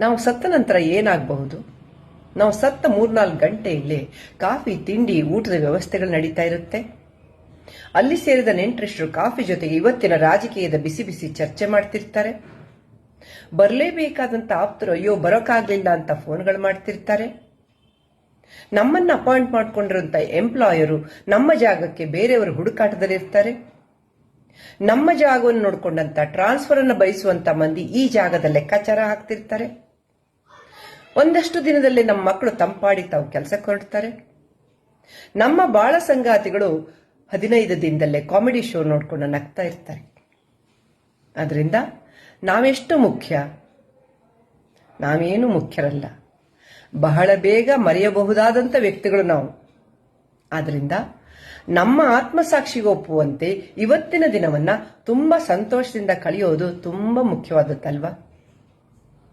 ನಾವು ಸತ್ತ ನಂತರ ಏನಾಗಬಹುದು? ನಾವು ಸತ್ತ ಮೂರ್ನಾಲ್ಕು ಗಂಟೆಯಲ್ಲೇ ಕಾಫಿ, ತಿಂಡಿ, ಊಟದ ವ್ಯವಸ್ಥೆಗಳು ನಡೀತಾ ಇರುತ್ತೆ. ಅಲ್ಲಿ ಸೇರಿದ ನೆಂಟರಿಷ್ಟರು ಕಾಫಿ ಜೊತೆಗೆ ಇವತ್ತಿನ ರಾಜಕೀಯದ ಬಿಸಿ ಬಿಸಿ ಚರ್ಚೆ ಮಾಡ್ತಿರ್ತಾರೆ. ಬರಲೇಬೇಕಾದಂತ ಆಪ್ತರು ಅಯ್ಯೋ ಬರೋಕ್ಕಾಗ್ಲಿಲ್ಲ ಅಂತ ಫೋನ್ಗಳು ಮಾಡ್ತಿರ್ತಾರೆ. ನಮ್ಮನ್ನ ಅಪಾಯಿಂಟ್ ಮಾಡ್ಕೊಂಡಿರುವಂತ ಎಂಪ್ಲಾಯರು ನಮ್ಮ ಜಾಗಕ್ಕೆ ಬೇರೆಯವರು ಹುಡುಕಾಟದಲ್ಲಿರ್ತಾರೆ. ನಮ್ಮ ಜಾಗವನ್ನು ನೋಡಿಕೊಂಡಂತ ಟ್ರಾನ್ಸ್ಫರ್ ಅನ್ನು ಬಯಸುವಂತ ಮಂದಿ ಈ ಜಾಗದ ಲೆಕ್ಕಾಚಾರ ಹಾಕ್ತಿರ್ತಾರೆ. ಒಂದಷ್ಟು ದಿನದಲ್ಲಿ ನಮ್ಮ ಮಕ್ಕಳು ತಂಪಾಡಿ ತಾವು ಕೆಲಸಕ್ಕೆ ಹೊರಡ್ತಾರೆ ನಮ್ಮ ಬಾಳ ಸಂಗಾತಿಗಳು ಹದಿನೈದು ದಿನದಲ್ಲೇ ಕಾಮಿಡಿ ಶೋ ನೋಡ್ಕೊಂಡು ನಗ್ತಾ ಇರ್ತಾರೆ. ಅದರಿಂದ ನಾವೆಷ್ಟು ಮುಖ್ಯ? ನಾವೇನು ಮುಖ್ಯರಲ್ಲ. ಬಹಳ ಬೇಗ ಮರೆಯಬಹುದಾದಂಥ ವ್ಯಕ್ತಿಗಳು ನಾವು. ಆದ್ರಿಂದ ನಮ್ಮ ಆತ್ಮಸಾಕ್ಷಿಗೆ ಒಪ್ಪುವಂತೆ ಇವತ್ತಿನ ದಿನವನ್ನ ತುಂಬಾ ಸಂತೋಷದಿಂದ ಕಳೆಯೋದು ತುಂಬಾ ಮುಖ್ಯವಾದದ್ದಲ್ವಾ?